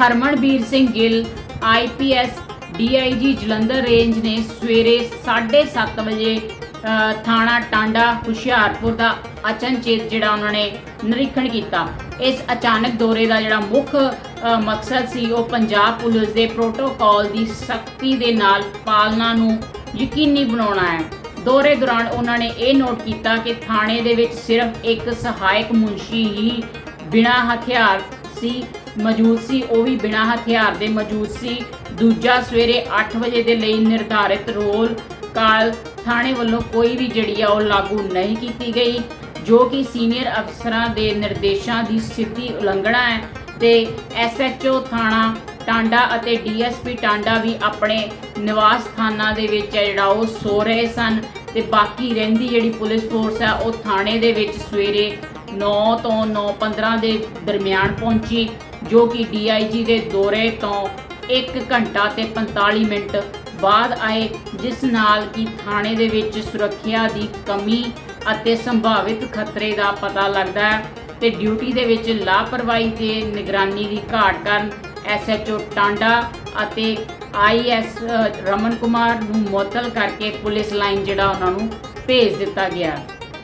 Harmanbir Singh Gill IPS DIG Jalandhar range ਨੇ ਸਵੇਰੇ 7:30 ਵਜੇ ਥਾਣਾ ਟਾਂਡਾ, ਹੁਸ਼ਿਆਰਪੁਰ ਦਾ ਅਚਨਚੇਤ ਜਿਹੜਾ ਉਹਨਾਂ ਨੇ ਨਿਰੀਖਣ ਕੀਤਾ। ਇਸ ਅਚਾਨਕ ਦੌਰੇ ਦਾ ਜਿਹੜਾ ਮੁੱਖ ਮਕਸਦ ਸੀ ਉਹ ਪੰਜਾਬ ਪੁਲਿਸ ਦੇ ਪ੍ਰੋਟੋਕਾਲ ਦੀ ਸਖਤੀ ਦੇ ਨਾਲ ਪਾਲਣਾ ਨੂੰ ਯਕੀਨੀ ਬਣਾਉਣਾ ਹੈ। ਦੌਰੇ ਦੌਰਾਨ ਉਹਨਾਂ ਨੇ ਇਹ ਨੋਟ ਕੀਤਾ ਕਿ ਥਾਣੇ ਦੇ ਵਿੱਚ ਸਿਰਫ ਇੱਕ ਸਹਾਇਕ ਮੁਨਸ਼ੀ ਹੀ ਬਿਨਾਂ ਹਥਿਆਰ ਸੀ। ਮੌਜੂਦ ਸੀ, ਉਹ ਵੀ ਬਿਨਾਂ ਹਥਿਆਰ ਦੇ ਮੌਜੂਦ ਸੀ। ਦੂਜਾ ਸਵੇਰੇ 8 ਵਜੇ ਦੇ ਲਈ ਨਿਰਧਾਰਿਤ ਰੋਲ ਕਾਲ ਥਾਣੇ ਵੱਲੋਂ ਕੋਈ ਵੀ ਜਿਹੜੀ ਆ ਉਹ ਲਾਗੂ ਨਹੀਂ ਕੀਤੀ ਗਈ, ਜੋ ਕਿ ਸੀਨੀਅਰ ਅਫਸਰਾਂ ਦੇ ਨਿਰਦੇਸ਼ਾਂ ਦੀ ਸਿੱਧੀ ਉਲੰਘਣਾ ਹੈ ਤੇ ਐਸਐਚਓ ਥਾਣਾ ਟਾਂਡਾ ਅਤੇ ਡੀਐਸਪੀ ਟਾਂਡਾ ਵੀ ਆਪਣੇ ਨਿਵਾਸ ਸਥਾਨਾਂ ਦੇ ਵਿੱਚ ਹੈ, ਜਿਹੜਾ ਉਹ ਸੋ ਰਹੇ ਸਨ ਤੇ ਬਾਕੀ ਰਹਿੰਦੀ ਜਿਹੜੀ ਪੁਲਿਸ ਫੋਰਸ ਹੈ, ਉਹ ਥਾਣੇ ਦੇ ਵਿੱਚ ਸਵੇਰੇ 9 ਤੋਂ 9:15 ਦੇ ਦਰਮਿਆਨ ਪਹੁੰਚੀ, ਜੋ ਕਿ ਡੀਆਈਜੀ ਦੇ ਦੌਰੇ ਤੋਂ 1 ਘੰਟਾ ਤੇ 45 ਮਿੰਟ ਬਾਅਦ ਆਏ, ਜਿਸ ਨਾਲ ਕਿ ਥਾਣੇ ਦੇ ਵਿੱਚ ਸੁਰੱਖਿਆ ਦੀ ਕਮੀ ਅਤੇ ਸੰਭਾਵਿਤ ਖਤਰੇ ਦਾ ਪਤਾ ਲੱਗਦਾ ਹੈ ਤੇ ਡਿਊਟੀ ਦੇ ਵਿੱਚ ਲਾਪਰਵਾਹੀ ਤੇ ਨਿਗਰਾਨੀ ਦੀ ਘਾਟ ਕਾਰਨ ਐਸਐਚਓ ਟਾਂਡਾ ਅਤੇ ਆਈਐਸ ਰਮਨ ਕੁਮਾਰ ਨੂੰ ਮੁਅੱਤਲ ਕਰਕੇ ਪੁਲਿਸ ਲਾਈਨ ਜਿਹੜਾ ਉਹਨਾਂ ਨੂੰ ਭੇਜ ਦਿੱਤਾ ਗਿਆ।